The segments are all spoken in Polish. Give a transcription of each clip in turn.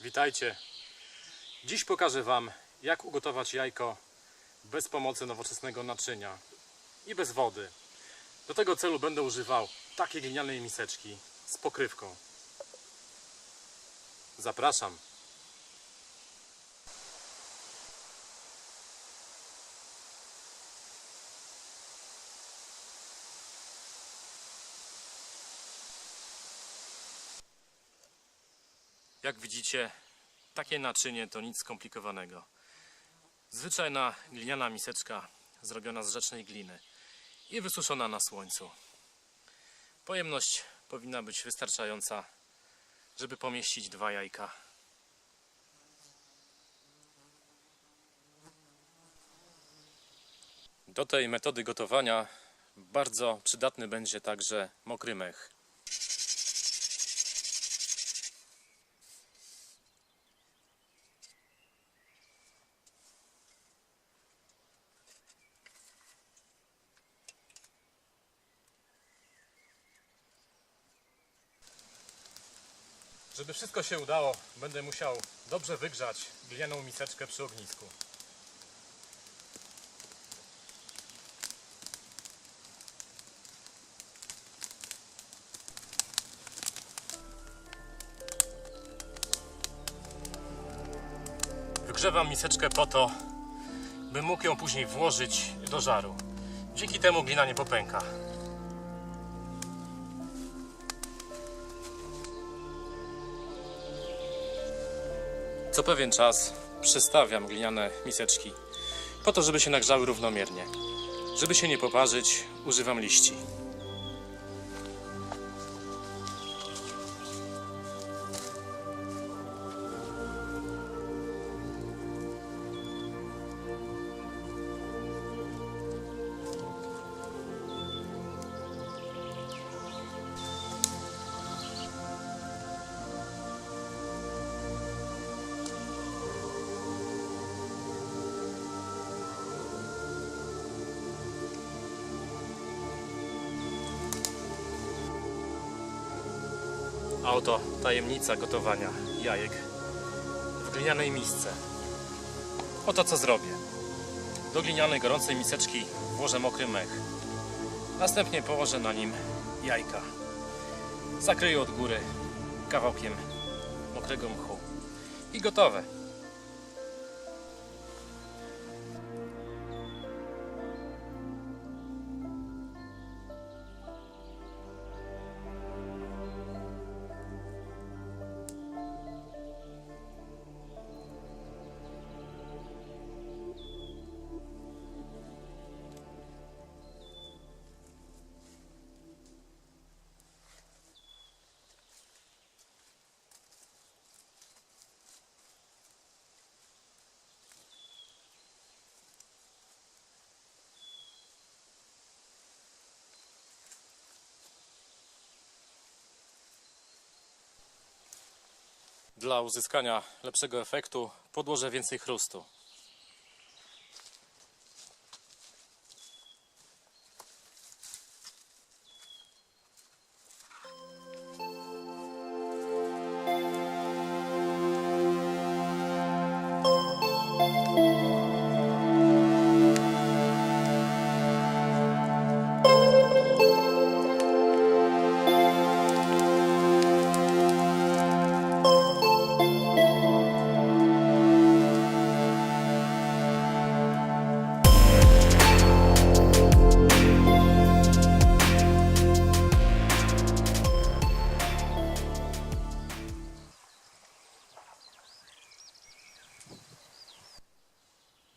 Witajcie. Dziś pokażę Wam, jak ugotować jajko bez pomocy nowoczesnego naczynia i bez wody. Do tego celu będę używał takiej glinianej miseczki z pokrywką. Zapraszam. Jak widzicie, takie naczynie to nic skomplikowanego. Zwyczajna gliniana miseczka zrobiona z rzecznej gliny i wysuszona na słońcu. Pojemność powinna być wystarczająca, żeby pomieścić dwa jajka. Do tej metody gotowania bardzo przydatny będzie także mokry mech. Żeby wszystko się udało, będę musiał dobrze wygrzać glinianą miseczkę przy ognisku. Wygrzewam miseczkę po to, by mógł ją później włożyć do żaru. Dzięki temu glina nie popęka. Co pewien czas przestawiam gliniane miseczki po to, żeby się nagrzały równomiernie. Żeby się nie poparzyć, używam liści. A oto tajemnica gotowania jajek w glinianej misce. Oto co zrobię. Do glinianej gorącej miseczki włożę mokry mech. Następnie położę na nim jajka. Zakryję od góry kawałkiem mokrego mchu. I gotowe. Dla uzyskania lepszego efektu podłożę więcej chrustu.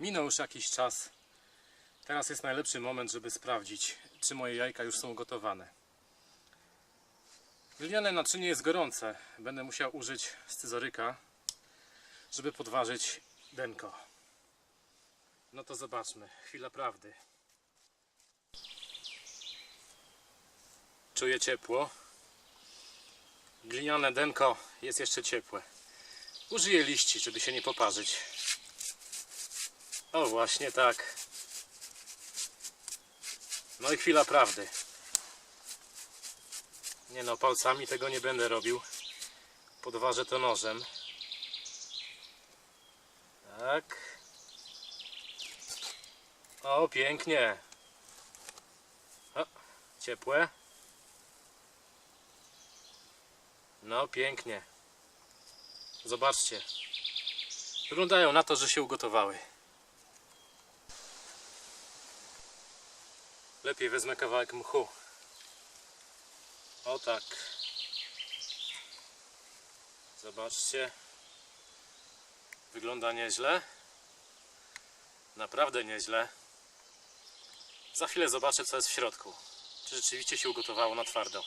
Minął już jakiś czas. Teraz jest najlepszy moment, żeby sprawdzić, czy moje jajka już są gotowane. Gliniane naczynie jest gorące. Będę musiał użyć scyzoryka, żeby podważyć denko. No to zobaczmy. Chwila prawdy. Czuję ciepło. Gliniane denko jest jeszcze ciepłe. Użyję liści, żeby się nie poparzyć. O, właśnie tak. No i chwila prawdy. Nie no, palcami tego nie będę robił. Podważę to nożem. Tak. O, pięknie. O, ciepłe. No, pięknie. Zobaczcie. Wyglądają na to, że się ugotowały. Lepiej wezmę kawałek mchu. O tak. Zobaczcie. Wygląda nieźle. Naprawdę nieźle. Za chwilę zobaczę, co jest w środku. Czy rzeczywiście się ugotowało na twardo.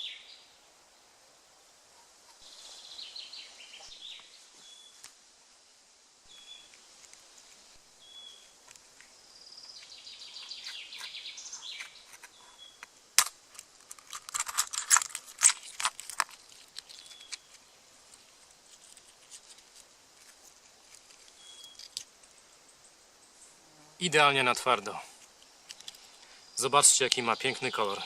Idealnie na twardo. Zobaczcie, jaki ma piękny kolor.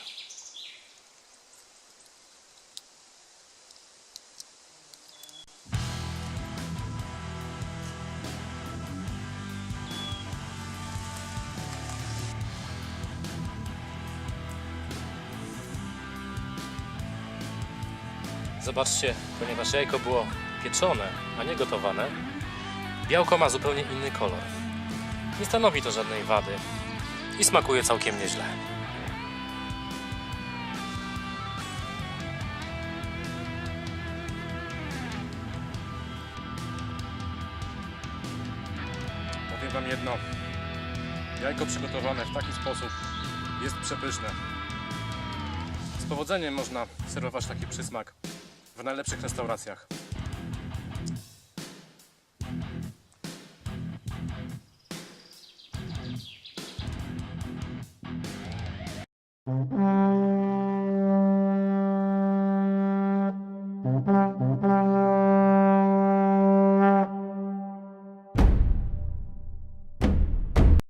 Zobaczcie, ponieważ jajko było pieczone, a nie gotowane, białko ma zupełnie inny kolor. Nie stanowi to żadnej wady i smakuje całkiem nieźle. Powiem Wam jedno. Jajko przygotowane w taki sposób jest przepyszne. Z powodzeniem można serwować taki przysmak w najlepszych restauracjach. Mm-hmm.